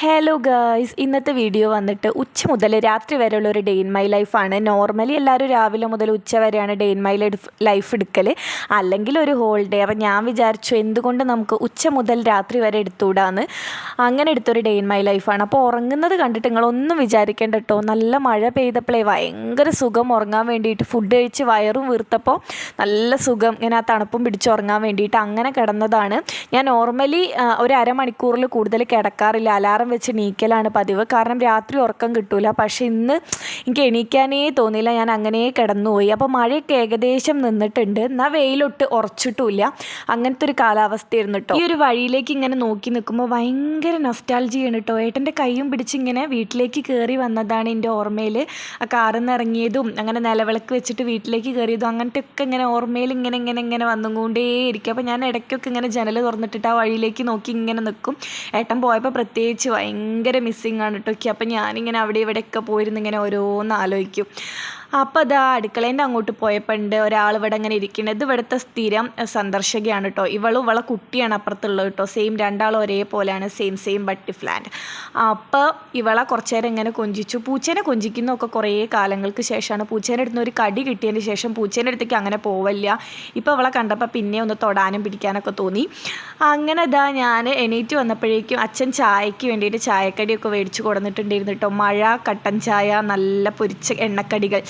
Hello guys ഇന്നത്തെ video വന്നിട്ട് ഉച്ച മുതൽ രാത്രി വരെയുള്ള ഒരു ഡേ ഇൻ മൈ ലൈഫാണ് നോർമലി എല്ലാവരും രാവിലെ മുതൽ ഉച്ച വരെയാണ് ഡേ ഇൻ മൈ ലൈഫ് എടുക്കൽ അല്ലെങ്കിൽ ഒരു ഹോൾ ഡേ അപ്പം ഞാൻ വിചാരിച്ചു എന്തുകൊണ്ട് നമുക്ക് ഉച്ച മുതൽ രാത്രി വരെ എടുത്തുകൂടാന്ന് അങ്ങനെ എടുത്തൊരു ഡേ ഇൻ മൈ ലൈഫാണ് അപ്പോൾ ഉറങ്ങുന്നത് കണ്ടിട്ട് നിങ്ങളൊന്നും വിചാരിക്കേണ്ട കേട്ടോ നല്ല മഴ പെയ്തപ്പോഴേ ഭയങ്കര സുഖം ഉറങ്ങാൻ വേണ്ടിയിട്ട്. ഫുഡ് കഴിച്ച് വയറും വീർത്തപ്പോൾ നല്ല സുഖം. ഇങ്ങനെ ആ തണുപ്പും പിടിച്ച് ഉറങ്ങാൻ വേണ്ടിയിട്ട് അങ്ങനെ കിടന്നതാണ്. ഞാൻ നോർമലി ഒരു അരമണിക്കൂറിൽ കൂടുതൽ കിടക്കാറില്ല. അലാറം വെച്ച് എണീക്കലാണ് പതിവ്. കാരണം രാത്രി ഉറക്കം കിട്ടൂല. പക്ഷെ ഇന്ന് എനിക്ക് എണീക്കാനേ തോന്നിയില്ല. ഞാൻ അങ്ങനെ കിടന്നുപോയി. അപ്പോൾ മഴയൊക്കെ ഏകദേശം നിന്നിട്ടുണ്ട്. എന്നാൽ വെയിലൊട്ട് ഉറച്ചിട്ടുമില്ല. അങ്ങനത്തെ ഒരു കാലാവസ്ഥയായിരുന്നു കേട്ടോ. ഈ ഒരു വഴിയിലേക്ക് ഇങ്ങനെ നോക്കി നിൽക്കുമ്പോൾ ഭയങ്കര നൊസ്റ്റാൾജിയാണ് കേട്ടോ. ഏട്ടന്റെ കൈയും പിടിച്ച് ഇങ്ങനെ വീട്ടിലേക്ക് കയറി വന്നതാണ് എന്റെ ഓർമ്മയിൽ. ആ കാറിൽ നിന്ന് ഇറങ്ങിയതും അങ്ങനെ നിലവിളക്ക് വെച്ചിട്ട് വീട്ടിലേക്ക് കയറിയതും അങ്ങനത്തെ ഒക്കെ ഇങ്ങനെ ഓർമ്മയിൽ ഇങ്ങനെ ഇങ്ങനെ ഇങ്ങനെ വന്നുകൊണ്ടേയിരിക്കും. അപ്പോൾ ഞാൻ ഇടയ്ക്കൊക്കെ ഇങ്ങനെ ജനൽ തുറന്നിട്ടിട്ട് ആ വഴിയിലേക്ക് നോക്കി ഇങ്ങനെ നിൽക്കും. ഏട്ടൻ പോയപ്പോൾ പ്രത്യേകിച്ച് ഭയങ്കര മിസ്സിങ് ആണ് കേട്ടോ അപ്പം ഞാനിങ്ങനെ അവിടെ ഇവിടെയൊക്കെ പോയിരുന്ന് ഇങ്ങനെ ഓരോന്ന് ആലോചിക്കും. അപ്പോൾ അതാ അടുക്കളേന്റെ അങ്ങോട്ട് പോയപ്പോൾ ഉണ്ട് ഒരാൾ ഇവിടെ ഇങ്ങനെ ഇരിക്കുന്നത് ഇവിടുത്തെ സ്ഥിരം സന്ദർശകയാണ് കേട്ടോ ഇവളും ഇവളെ കുട്ടിയാണ് അപ്പുറത്തുള്ളത് കേട്ടോ സെയിം രണ്ടാളും ഒരേപോലെയാണ് സെയിം സെയിം ബട്ടി ഫ്ലാൻഡ് അപ്പോൾ ഇവളെ കുറച്ച് നേരം ഇങ്ങനെ കൊഞ്ചിച്ചു. പൂച്ചേനെ കൊഞ്ചിക്കുന്നൊക്കെ കുറേ കാലങ്ങൾക്ക് ശേഷമാണ്. പൂച്ചേന്റെ അടുത്ത് ഒരു കടി കിട്ടിയതിന് ശേഷം പൂച്ചേന്റെ അടുത്തേക്ക് അങ്ങനെ പോവില്ല ഇപ്പോൾ അവളെ കണ്ടപ്പോൾ പിന്നെ ഒന്ന് തൊടാനും പിടിക്കാനൊക്കെ തോന്നി. അങ്ങനെ ഇതാ ഞാൻ എണീറ്റ് വന്നപ്പോഴേക്കും അച്ഛൻ ചായയ്ക്ക് വേണ്ടിയിട്ട് ചായക്കടിയൊക്കെ മേടിച്ച് കൊടുത്തിട്ടുണ്ടായിരുന്നു കേട്ടോ മഴ കട്ടൻ ചായ നല്ല പൊരിച്ച എണ്ണക്കടികൾ.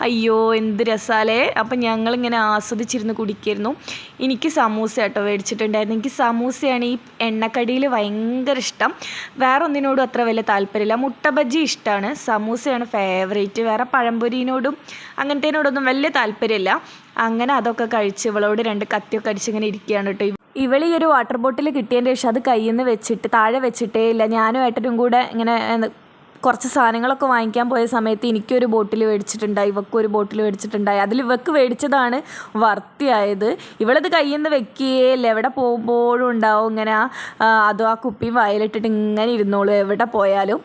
അയ്യോ എന്ത് രസാലേ. അപ്പം ഞങ്ങളിങ്ങനെ ആസ്വദിച്ചിരുന്ന് കുടിക്കായിരുന്നു. എനിക്ക് സമൂസ കേട്ടോ മേടിച്ചിട്ടുണ്ടായിരുന്നു. എനിക്ക് സമൂസയാണ് ഈ എണ്ണക്കടിയിൽ ഭയങ്കര ഇഷ്ടം. വേറെ ഒന്നിനോടും അത്ര വലിയ താല്പര്യമില്ല. മുട്ട ബജ്ജി ഇഷ്ടമാണ്. സമൂസയാണ് ഫേവറേറ്റ് വേറെ പഴംപൊരിനോടും അങ്ങനത്തേനോടൊന്നും വലിയ താല്പര്യമില്ല. അങ്ങനെ അതൊക്കെ കഴിച്ച് ഇവളോട് രണ്ട് കത്തിയൊക്കെ അടിച്ചിങ്ങനെ ഇരിക്കുകയാണ് കേട്ടോ. ഇവൾ ഈ ഒരു വാട്ടർ ബോട്ടിൽ കിട്ടിയതിന്റെ ശേഷം അത് കയ്യിൽ നിന്ന് വെച്ചിട്ട് താഴെ വെച്ചിട്ടേ ഇല്ല. ഞാനും ഏട്ടനും കൂടെ ഇങ്ങനെ കുറച്ച് സാധനങ്ങളൊക്കെ വാങ്ങിക്കാൻ പോയ സമയത്ത് എനിക്കൊരു ബോട്ടിൽ മേടിച്ചിട്ടുണ്ടായി ഇവക്കും ഒരു ബോട്ടിൽ മേടിച്ചിട്ടുണ്ടായി. അതിൽ ഇവക്ക് മേടിച്ചതാണ് വർത്തിയായത്. ഇവളത് കയ്യിൽ നിന്ന് വെക്കുകയില്ല എവിടെ പോകുമ്പോഴും ഉണ്ടാവും ഇങ്ങനെ അതോ ആ കുപ്പി വയലിട്ടിട്ട് ഇങ്ങനെ ഇരുന്നോളൂ എവിടെ പോയാലും.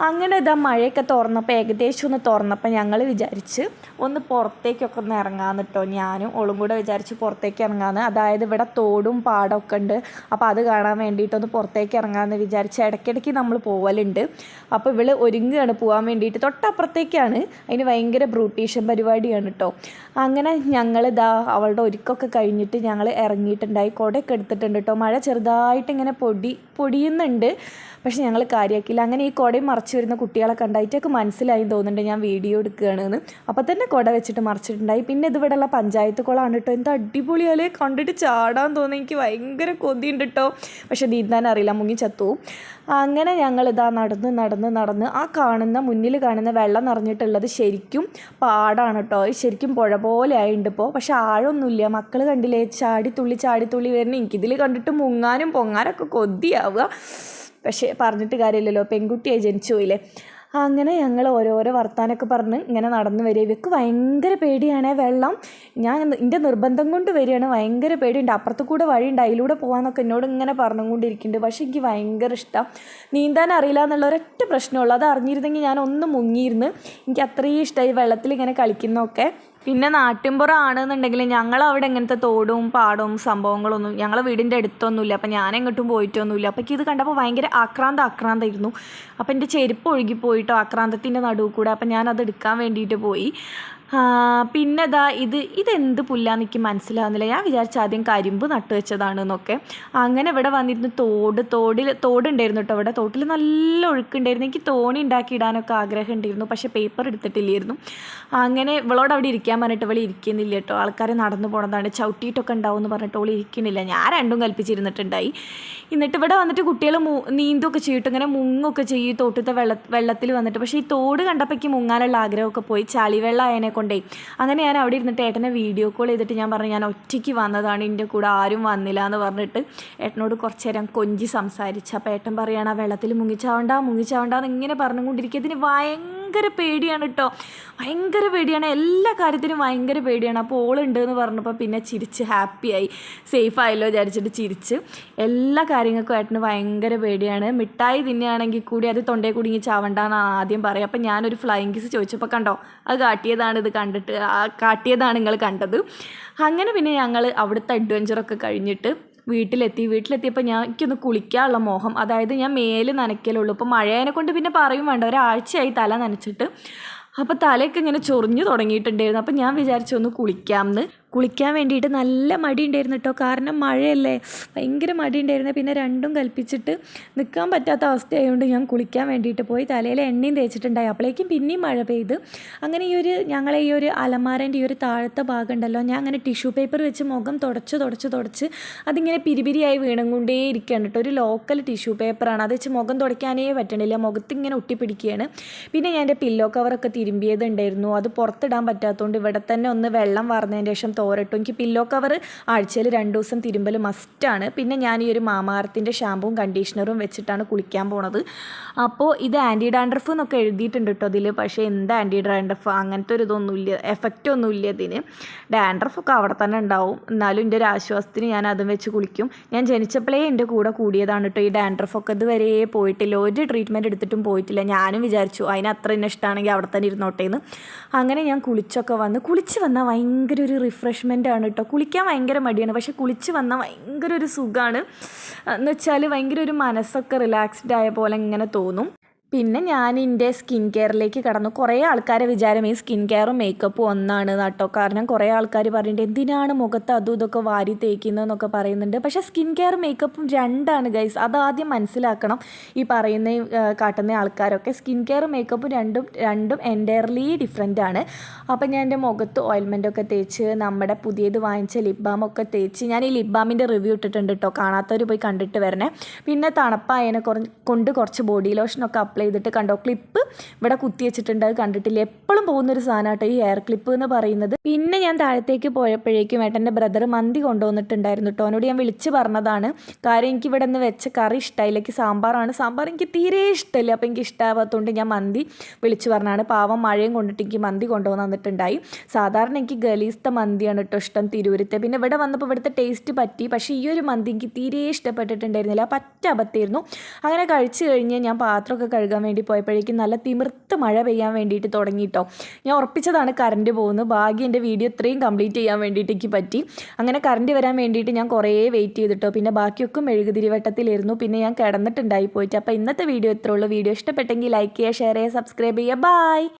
അങ്ങനെ ഇതാ മഴയൊക്കെ തുറന്നപ്പോൾ ഏകദേശം ഒന്ന് തുറന്നപ്പോൾ ഞങ്ങൾ വിചാരിച്ച് ഒന്ന് പുറത്തേക്കൊക്കെ ഒന്ന് ഇറങ്ങാമെന്ന് കേട്ടോ ഞാനും ഓളും കൂടെ വിചാരിച്ച് പുറത്തേക്ക് ഇറങ്ങാമെന്ന് അതായത് ഇവിടെ തോടും പാടമൊക്കെ ഉണ്ട്. അപ്പോൾ അത് കാണാൻ വേണ്ടിയിട്ടൊന്ന് പുറത്തേക്ക് ഇറങ്ങാമെന്ന് വിചാരിച്ച് ഇടയ്ക്കിടയ്ക്ക് നമ്മൾ പോവലുണ്ട്. അപ്പോൾ ഇവൾ ഒരുങ്ങുകയാണ് പോകാൻ വേണ്ടിയിട്ട്. തൊട്ടപ്പുറത്തേക്കാണ്. അതിന് ഭയങ്കര ബ്രൂട്ടീഷൻ പരിപാടിയാണ് കേട്ടോ അങ്ങനെ ഞങ്ങളിതാ അവളുടെ ഒരുക്കൊക്കെ കഴിഞ്ഞിട്ട് ഞങ്ങൾ ഇറങ്ങിയിട്ടുണ്ടായി കുടയൊക്കെ എടുത്തിട്ടുണ്ട് കേട്ടോ മഴ ചെറുതായിട്ട് ഇങ്ങനെ പൊടി പൊടിയുന്നുണ്ട്. പക്ഷെ ഞങ്ങൾ കാര്യമാക്കിയില്ല അങ്ങനെ ഈ കുടയും മറച്ചു വരുന്ന കുട്ടികളെ കണ്ടായിട്ടൊക്കെ മനസ്സിലായി തോന്നുന്നുണ്ട് ഞാൻ വീഡിയോ എടുക്കുകയാണെന്ന്. അപ്പോൾ തന്നെ കുട വെച്ചിട്ട് മറിച്ചിട്ടുണ്ടായി. പിന്നെ ഇതിവിടെ ഉള്ള പഞ്ചായത്ത് കുളമാണ് കേട്ടോ എന്താ അടിപൊളിയാലേ കണ്ടിട്ട് ചാടാൻ തോന്നി എനിക്ക് ഭയങ്കര കൊതിയുണ്ട് കേട്ടോ പക്ഷെ നീന്താൻ അറിയില്ല. മുങ്ങി ചത്തു. അങ്ങനെ ഞങ്ങൾ ഇതാ നടന്ന് നടന്ന് നടന്ന് ആ കാണുന്ന മുന്നിൽ കാണുന്ന വെള്ളം നിറഞ്ഞിട്ടുള്ളത് ശരിക്കും പാടാണ് കേട്ടോ ശരിക്കും പുഴ പോലെ ആയിട്ടുണ്ട് ഇപ്പോൾ പക്ഷെ ആഴമൊന്നുമില്ല മക്കൾ കണ്ടില്ലേ? ചാടിത്തുള്ളി ചാടിത്തുള്ളി വരുന്ന. എനിക്കിതിൽ കണ്ടിട്ട് മുങ്ങാനും പൊങ്ങാനൊക്കെ കൊതിയാവുക. പക്ഷേ പറഞ്ഞിട്ട് കാര്യമില്ലല്ലോ. പെൺകുട്ടിയായി ജനിച്ചു പോയില്ലേ. അങ്ങനെ ഞങ്ങൾ ഓരോരോ വർത്താനൊക്കെ പറഞ്ഞ് ഇങ്ങനെ നടന്നു വരിക. ഇവക്ക് ഭയങ്കര പേടിയാണ് വെള്ളം. ഞാൻ എന്റെ നിർബന്ധം കൊണ്ട് വരികയാണ്. ഭയങ്കര പേടിയുണ്ട്. അപ്പുറത്ത് കൂടെ വഴിയുണ്ട്. അതിലൂടെ പോകാമെന്നൊക്കെ എന്നോട് ഇങ്ങനെ പറഞ്ഞുകൊണ്ടിരിക്കുന്നുണ്ട്. പക്ഷേ എനിക്ക് ഭയങ്കര ഇഷ്ടം. നീന്താൻ അറിയില്ല എന്നുള്ള ഒരൊറ്റ പ്രശ്നമുള്ളൂ അത് അറിഞ്ഞിരുന്നെങ്കിൽ ഞാൻ ഒന്ന് മുങ്ങിയിരുന്നു. എനിക്ക് അത്രയും ഇഷ്ടമായി വെള്ളത്തിൽ ഇങ്ങനെ കളിക്കുന്നതൊക്കെ. പിന്നെ നാട്ടിൻപുറം ആണെന്നുണ്ടെങ്കിൽ ഞങ്ങൾ അവിടെ ഇങ്ങനത്തെ തോടും പാടും സംഭവങ്ങളൊന്നും ഞങ്ങളെ വീടിന്റെ അടുത്തൊന്നുമില്ല. അപ്പം ഞാൻ എങ്ങോട്ടും പോയിട്ടൊന്നുമില്ല. അപ്പം ഇത് കണ്ടപ്പോൾ ഭയങ്കര ആക്രാന്ത ആക്രാന്തായിരുന്നു അപ്പം എന്റെ ചെരുപ്പ് ഒഴുകിപ്പോയിട്ടോ ആക്രാന്തത്തിന്റെ നടുവ് കൂടെ. അപ്പം ഞാനത് എടുക്കാൻ വേണ്ടിയിട്ട് പോയി. പിന്നെ ഇതാ ഇത് ഇതെന്ത് പുല്ലാന്ന് എനിക്ക് മനസ്സിലാവുന്നില്ല. ഞാൻ വിചാരിച്ച ആദ്യം കരിമ്പ് നട്ടു വെച്ചതാണെന്നൊക്കെ. അങ്ങനെ ഇവിടെ വന്നിരുന്നു തോട് തോടിൽ തോടുണ്ടായിരുന്നു കേട്ടോ അവിടെ തോട്ടിൽ നല്ല ഒഴുക്കുണ്ടായിരുന്നു. എനിക്ക് തോണി ഉണ്ടാക്കി ഇടാനൊക്കെ ആഗ്രഹം ഉണ്ടായിരുന്നു പക്ഷേ പേപ്പർ എടുത്തിട്ടില്ലായിരുന്നു. അങ്ങനെ ഇവളോട് അവിടെ ഇരിക്കാൻ പറഞ്ഞിട്ട് ഇവൾ ഇരിക്കുന്നില്ല കേട്ടോ ആൾക്കാരെ നടന്നു പോണതാണ്. ചവിട്ടിയിട്ടൊക്കെ ഉണ്ടാവും എന്ന് പറഞ്ഞിട്ട് അവൾ ഇരിക്കുന്നില്ല. ഞാൻ രണ്ടും കൽപ്പിച്ചിരുന്നിട്ടുണ്ടായി. എന്നിട്ട് ഇവിടെ വന്നിട്ട് കുട്ടികൾ നീന്തൊക്കെ ചെയ്തിട്ട് ഇങ്ങനെ മുങ്ങൊക്കെ ചെയ്യും തോട്ടത്തെ വെള്ള വെള്ളത്തിൽ വന്നിട്ട്. പക്ഷേ ഈ തോട് കണ്ടപ്പോൾ എനിക്ക് മുങ്ങാനുള്ള ആഗ്രഹമൊക്കെ പോയി. ചളിവെള്ളം അതിനെ കൊണ്ടേ. അങ്ങനെ ഞാൻ അവിടെ ഇരുന്നിട്ട് ഏട്ടനെ വീഡിയോ കോൾ ചെയ്തിട്ട് ഞാൻ പറഞ്ഞു ഞാൻ ഒറ്റയ്ക്ക് വന്നതാണ് എന്റെ കൂടെ ആരും വന്നില്ല എന്ന് പറഞ്ഞിട്ട് ഏട്ടനോട് കുറച്ച് നേരം കൊഞ്ചി സംസാരിച്ചു. അപ്പോൾ ഏട്ടൻ പറയുകയാണ് ആ വെള്ളത്തിൽ മുങ്ങിച്ചാവണ്ട മുങ്ങിച്ചാവണ്ട എന്ന് ഇങ്ങനെ പറഞ്ഞുകൊണ്ടിരിക്കുക. ഇതിന് ഭയങ്കര പേടിയാണ് കേട്ടോ ഭയങ്കര പേടിയാണ്. എല്ലാ കാര്യത്തിനും ഭയങ്കര പേടിയാണ്. അപ്പോൾ ഓളുണ്ട് എന്ന് പറഞ്ഞപ്പോൾ പിന്നെ ചിരിച്ച് ഹാപ്പിയായി. സേഫ് ആയല്ലോ വിചാരിച്ചിട്ട് ചിരിച്ച്. എല്ലാ കാര്യങ്ങൾക്കും ഏട്ടന് ഭയങ്കര പേടിയാണ്. മിഠായി തിന്നുകയാണെങ്കിൽ കൂടി അത് തൊണ്ടയിൽ കുടുങ്ങി ചാവണ്ടെന്നാണ് ആദ്യം പറയുക അപ്പം ഞാനൊരു ഫ്ലൈങ് കിസ് ചോദിച്ചപ്പോൾ കണ്ടോ? അത് കാട്ടിയതാണ് ഇത് കണ്ടിട്ട് കാട്ടിയതാണ് നിങ്ങൾ കണ്ടത്. അങ്ങനെ പിന്നെ ഞങ്ങൾ അവിടുത്തെ അഡ്വഞ്ചറൊക്കെ കഴിഞ്ഞിട്ട് വീട്ടിലെത്തി. വീട്ടിലെത്തിയപ്പോൾ ഞാൻ എനിക്കൊന്ന് കുളിക്കാനുള്ള മോഹം. അതായത് ഞാൻ മേൽ നനയ്ക്കലുള്ളൂ. ഇപ്പോൾ മഴേനെ കൊണ്ട് പിന്നെ പറയും വേണ്ട. ഒരാഴ്ചയായി തല നനച്ചിട്ട്. അപ്പോൾ തലയൊക്കെ ഇങ്ങനെ ചൊറിഞ്ഞു തുടങ്ങിയിട്ടുണ്ടായിരുന്നു. അപ്പോൾ ഞാൻ വിചാരിച്ചു ഒന്ന് കുളിക്കാമെന്ന് കുളിക്കാൻ വേണ്ടിയിട്ട് നല്ല മടി ഉണ്ടായിരുന്നു കേട്ടോ കാരണം മഴയല്ലേ? ഭയങ്കര മടി ഉണ്ടായിരുന്നു പിന്നെ രണ്ടും കൽപ്പിച്ചിട്ട് നിൽക്കാൻ പറ്റാത്ത അവസ്ഥയായതുകൊണ്ട് ഞാൻ കുളിക്കാൻ വേണ്ടിയിട്ട് പോയി തലയിൽ എണ്ണയും തേച്ചിട്ടുണ്ടായി. അപ്പോഴേക്കും പിന്നെയും മഴ പെയ്ത്. അങ്ങനെ ഈ ഒരു ഞങ്ങളെ ഈ ഒരു അലമാരന്റെ ഈ ഒരു താഴത്തെ ഭാഗം ഉണ്ടല്ലോ ഞാൻ അങ്ങനെ ടിഷ്യൂ പേപ്പർ വെച്ച് മുഖം തുടച്ച് തുടച്ച് തുടച്ച് അതിങ്ങനെ പിരിപിരിയായി വീണും കൊണ്ടേ ഇരിക്കുകയാണ് കേട്ടോ ഒരു ലോക്കൽ ടിഷ്യൂ പേപ്പറാണ്. അത് വെച്ച് മുഖം തുടയ്ക്കാനേ പറ്റണില്ല. മുഖത്ത് ഇങ്ങനെ ഒട്ടിപ്പിടിക്കുകയാണ് പിന്നെ ഞാൻ എന്റെ പില്ലോ കവറൊക്കെ തിരുമ്പിയത് ഉണ്ടായിരുന്നു അത് പുറത്തിടാൻ പറ്റാത്തതുകൊണ്ട് ഇവിടെ തന്നെ ഒന്ന് വെള്ളം വാർന്നതിന് ശേഷം തോരട്ടു. എനിക്ക് പില്ലോ കവർ ആഴ്ചയിൽ രണ്ട് ദിവസം തിരുമ്പൽ മസ്റ്റാണ് പിന്നെ ഞാൻ ഈ ഒരു മാമാർത്തിന്റെ ഷാമ്പുവും കണ്ടീഷണറും വെച്ചിട്ടാണ് കുളിക്കാൻ പോണത്. അപ്പോൾ ഇത് ആന്റി ഡാൻഡ്രഫ് എന്നൊക്കെ എഴുതിയിട്ടുണ്ട് കേട്ടോ അതിൽ പക്ഷേ എന്ത് ആന്റി ഡാൻഡ്രഫ് അങ്ങനത്തെ ഒരു ഇതൊന്നുമില്ല എഫക്റ്റ് ഒന്നുമില്ല ഇതിന്. ഡാൻഡ്രഫൊക്കെ അവിടെ തന്നെ ഉണ്ടാവും. എന്നാലും എന്റെ ഒരു ആശ്വാസത്തിന് ഞാൻ അതും വെച്ച് കുളിക്കും. ഞാൻ ജനിച്ചപ്പോഴേ എന്റെ കൂടെ കൂടിയതാണ് കേട്ടോ ഈ ഡാൻഡ്രഫൊക്കെ ഇതുവരെ പോയിട്ടില്ല. ഒരു ട്രീറ്റ്മെന്റ് എടുത്തിട്ടും പോയിട്ടില്ല. ഞാനും വിചാരിച്ചു അതിന് അത്ര ഇഷ്ടമാണെങ്കിൽ അവിടെ തന്നെ ഇരുന്നോട്ടേന്ന്. അങ്ങനെ ഞാൻ കുളിച്ചൊക്കെ വന്ന് കുളിച്ച് വന്നാൽ ഭയങ്കര ഒരു റിഫ്രഷ്മെന്റ് ആണ് കേട്ടോ കുളിക്കാൻ ഭയങ്കര മടിയാണ്. പക്ഷേ കുളിച്ച് വന്നാൽ ഭയങ്കര ഒരു സുഖമാണ് എന്ന് വെച്ചാൽ ഭയങ്കര ഒരു മനസ്സൊക്കെ റിലാക്സ്ഡ് ആയ പോലെ ഇങ്ങനെ തോന്നും. പിന്നെ ഞാൻ എന്റെ സ്കിൻ കെയറിലേക്ക് കടന്നു. കുറേ ആൾക്കാരെ വിചാരം ഈ സ്കിൻ കെയറും മേക്കപ്പും ഒന്നാണ് കേട്ടോ കാരണം കുറേ ആൾക്കാർ പറയുന്നുണ്ട് എന്തിനാണ് മുഖത്ത് അതും ഇതൊക്കെ വാരി തേക്കുന്നതെന്നൊക്കെ പറയുന്നുണ്ട്. പക്ഷേ സ്കിൻ കെയറും മേക്കപ്പും രണ്ടാണ് ഗൈസ്. അതാദ്യം മനസ്സിലാക്കണം ഈ പറയുന്ന കാട്ടുന്ന ആൾക്കാരൊക്കെ. സ്കിൻ കെയറും മേക്കപ്പും രണ്ടും രണ്ടും എന്റയർലി ഡിഫറെന്റ് ആണ് അപ്പം ഞാൻ എന്റെ മുഖത്ത് ഓയിൽമെന്റൊക്കെ തേച്ച് നമ്മുടെ പുതിയത് വാങ്ങിച്ച ലിപ് ബാമൊക്കെ തേച്ച് ഞാൻ ഈ ലിപ് ബാമിന്റെ റിവ്യൂ ഇട്ടിട്ടുണ്ട് കേട്ടോ കാണാത്തവർ പോയി കണ്ടിട്ട് വരണേ. പിന്നെ തണുപ്പായതിനെ കൊണ്ട് കുറച്ച് ബോഡി ലോഷനൊക്കെ അപ്ലൈ ചെയ്തിട്ട് കണ്ടോ? ക്ലിപ്പ് ഇവിടെ കുത്തി വെച്ചിട്ടുണ്ട്. അത് കണ്ടിട്ടില്ല? എപ്പോഴും പോകുന്നൊരു സാധനമാട്ടോ ഈ ഹെയർ ക്ലിപ്പ് എന്ന് പറയുന്നത്. പിന്നെ ഞാൻ താഴത്തേക്ക് പോയപ്പോഴേക്കും ഏട്ടന്റെ ബ്രദർ മന്തി കൊണ്ടുവന്നിട്ടുണ്ടായിരുന്നു കേട്ടോ അവനോട് ഞാൻ വിളിച്ച് പറഞ്ഞതാണ്. കാര്യം എനിക്ക് ഇവിടെ നിന്ന് വെച്ച കറി ഇഷ്ടമായില്ല എനിക്ക് സാമ്പാറാണ്. സാമ്പാർ എനിക്ക് തീരെ ഇഷ്ടമില്ല. അപ്പോൾ എനിക്ക് ഇഷ്ടമാവാത്തതുകൊണ്ട് ഞാൻ മന്തി വിളിച്ച് പറഞ്ഞാണ് പാവം മഴയും കൊണ്ടിട്ട് എനിക്ക് മന്തി കൊണ്ടുവന്ന് തന്നിട്ടുണ്ടായി. സാധാരണ എനിക്ക് ഗലീസ്ത മന്തിയാണ് കേട്ടോ ഇഷ്ടം തിരൂരത്തെ. പിന്നെ ഇവിടെ വന്നപ്പോൾ ഇവിടുത്തെ ടേസ്റ്റ് പറ്റി. പക്ഷേ ഈ ഒരു മന്തി എനിക്ക് തീരെ ഇഷ്ടപ്പെട്ടിട്ടുണ്ടായിരുന്നില്ല. പറ്റ അബദ്ധമായിരുന്നു. അങ്ങനെ കഴിച്ചു കഴിഞ്ഞ് ഞാൻ പാത്രമൊക്കെ കഴുകാൻ വേണ്ടി പോയപ്പോഴേക്കും നല്ല തിമിർത്ത് മഴ പെയ്യാൻ വേണ്ടിയിട്ട് തുടങ്ങിയിട്ടോ. ഞാൻ ഉറപ്പിച്ചതാണ് കറണ്ട് പോകുന്നത്. ഭാഗ്യം എന്റെ വീഡിയോ ഇത്രയും കംപ്ലീറ്റ് ചെയ്യാൻ വേണ്ടിയിട്ട് എനിക്ക് പറ്റി. അങ്ങനെ കറണ്ട് വരാൻ വേണ്ടിയിട്ട് ഞാൻ കുറേ വെയിറ്റ് ചെയ്തിട്ടോ. പിന്നെ ബാക്കിയൊക്കെ മെഴുകുതിരിവട്ടത്തിലായിരുന്നു പിന്നെ ഞാൻ കിടന്നിട്ടുണ്ടായി പോയിട്ട് അപ്പോൾ ഇന്നത്തെ വീഡിയോ ഇത്രയുള്ളൂ വീഡിയോ ഇഷ്ടപ്പെട്ടെങ്കിൽ ലൈക്ക് ചെയ്യുക ഷെയർ ചെയ്യുക സബ്സ്ക്രൈബ് ചെയ്യുക. ബൈ